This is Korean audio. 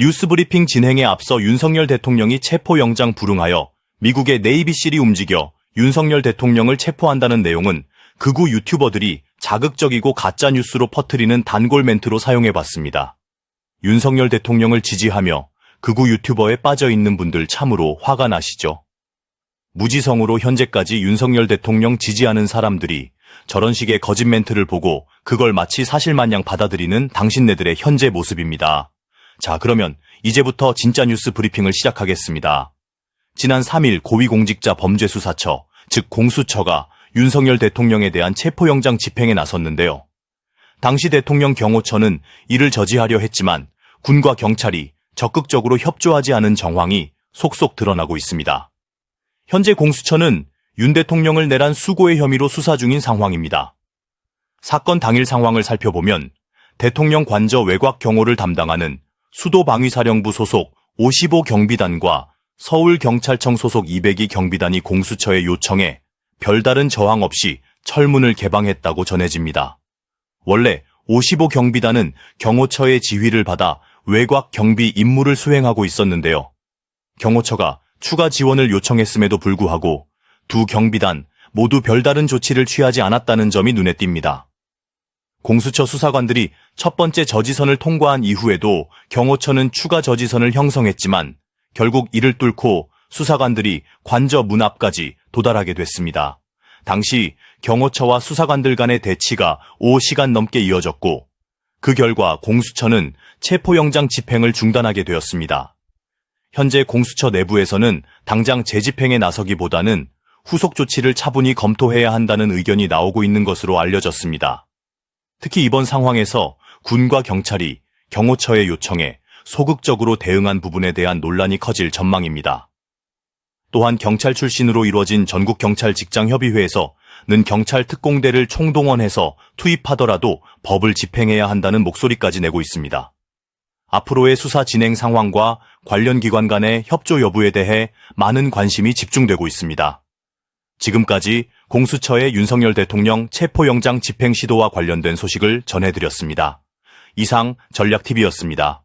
뉴스브리핑 진행에 앞서 윤석열 대통령이 체포영장 불응하여 미국의 네이비실이 움직여 윤석열 대통령을 체포한다는 내용은 극우 유튜버들이 자극적이고 가짜뉴스로 퍼뜨리는 단골 멘트로 사용해봤습니다. 윤석열 대통령을 지지하며 극우 유튜버에 빠져있는 분들 참으로 화가 나시죠? 무지성으로 현재까지 윤석열 대통령 지지하는 사람들이 저런 식의 거짓 멘트를 보고 그걸 마치 사실마냥 받아들이는 당신네들의 현재 모습입니다. 자, 그러면 이제부터 진짜 뉴스 브리핑을 시작하겠습니다. 지난 3일 고위공직자 범죄수사처, 즉 공수처가 윤석열 대통령에 대한 체포영장 집행에 나섰는데요. 당시 대통령 경호처는 이를 저지하려 했지만 군과 경찰이 적극적으로 협조하지 않은 정황이 속속 드러나고 있습니다. 현재 공수처는 윤 대통령을 내란 수고의 혐의로 수사 중인 상황입니다. 사건 당일 상황을 살펴보면 대통령 관저 외곽 경호를 담당하는 수도방위사령부 소속 55 경비단과 서울경찰청 소속 202 경비단이 공수처의 요청에 별다른 저항 없이 철문을 개방했다고 전해집니다. 원래 55 경비단은 경호처의 지휘를 받아 외곽 경비 임무를 수행하고 있었는데요. 경호처가 추가 지원을 요청했음에도 불구하고 두 경비단 모두 별다른 조치를 취하지 않았다는 점이 눈에 띕니다. 공수처 수사관들이 첫 번째 저지선을 통과한 이후에도 경호처는 추가 저지선을 형성했지만 결국 이를 뚫고 수사관들이 관저 문 앞까지 도달하게 됐습니다. 당시 경호처와 수사관들 간의 대치가 5시간 넘게 이어졌고 그 결과 공수처는 체포영장 집행을 중단하게 되었습니다. 현재 공수처 내부에서는 당장 재집행에 나서기보다는 후속 조치를 차분히 검토해야 한다는 의견이 나오고 있는 것으로 알려졌습니다. 특히 이번 상황에서 군과 경찰이 경호처의 요청에 소극적으로 대응한 부분에 대한 논란이 커질 전망입니다. 또한 경찰 출신으로 이루어진 전국경찰 직장협의회에서 는 경찰 특공대를 총동원해서 투입하더라도 법을 집행해야 한다는 목소리까지 내고 있습니다. 앞으로의 수사 진행 상황과 관련 기관 간의 협조 여부에 대해 많은 관심이 집중되고 있습니다. 지금까지 공수처의 윤석열 대통령 체포영장 집행 시도와 관련된 소식을 전해드렸습니다. 이상 전략TV였습니다.